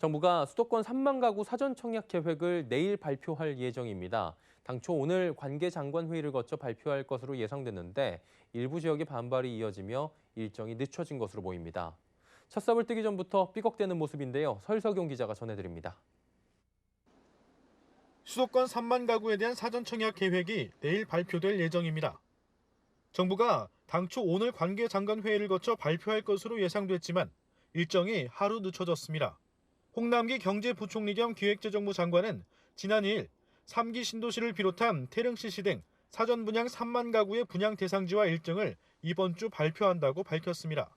정부가 수도권 3만 가구 사전 청약 계획을 내일 발표할 예정입니다. 당초 오늘 관계 장관 회의를 거쳐 발표할 것으로 예상됐는데 일부 지역의 반발이 이어지며 일정이 늦춰진 것으로 보입니다. 첫 삽을 뜨기 전부터 삐걱대는 모습인데요. 설석용 기자가 전해드립니다. 수도권 3만 가구에 대한 사전 청약 계획이 내일 발표될 예정입니다. 정부가 당초 오늘 관계 장관 회의를 거쳐 발표할 것으로 예상됐지만 일정이 하루 늦춰졌습니다. 홍남기 경제부총리 겸 기획재정부 장관은 지난 2일 3기 신도시를 비롯한 태릉시시 등 사전 분양 3만 가구의 분양 대상지와 일정을 이번 주 발표한다고 밝혔습니다.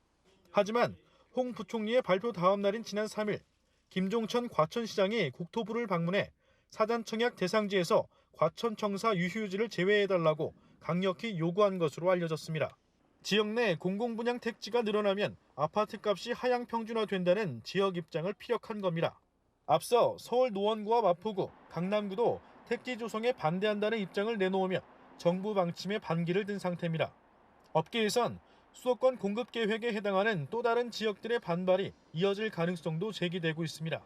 하지만 홍 부총리의 발표 다음 날인 지난 3일 김종천 과천시장이 국토부를 방문해 사전 청약 대상지에서 과천청사 유휴지를 제외해달라고 강력히 요구한 것으로 알려졌습니다. 지역 내 공공분양 택지가 늘어나면 아파트 값이 하향 평준화된다는 지역 입장을 피력한 겁니다. 앞서 서울 노원구와 마포구, 강남구도 택지 조성에 반대한다는 입장을 내놓으며 정부 방침에 반기를 든 상태입니다. 업계에선 수도권 공급 계획에 해당하는 또 다른 지역들의 반발이 이어질 가능성도 제기되고 있습니다.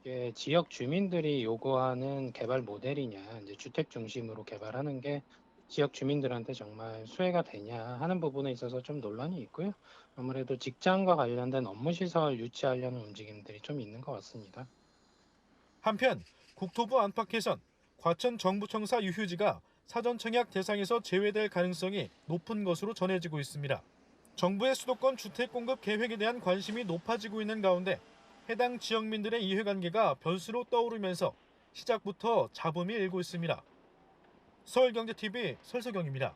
이게 지역 주민들이 요구하는 개발 모델이냐, 이제 주택 중심으로 개발하는 게 지역 주민들한테 정말 수혜가 되냐 하는 부분에 있어서 좀 논란이 있고요. 아무래도 직장과 관련된 업무 시설 유치하려는 움직임들이 좀 있는 것 같습니다. 한편 국토부 안팎에선 과천 정부청사 유휴지가 사전 청약 대상에서 제외될 가능성이 높은 것으로 전해지고 있습니다. 정부의 수도권 주택 공급 계획에 대한 관심이 높아지고 있는 가운데 해당 지역민들의 이해관계가 변수로 떠오르면서 시작부터 잡음이 일고 있습니다. 서울경제TV 설석영입니다.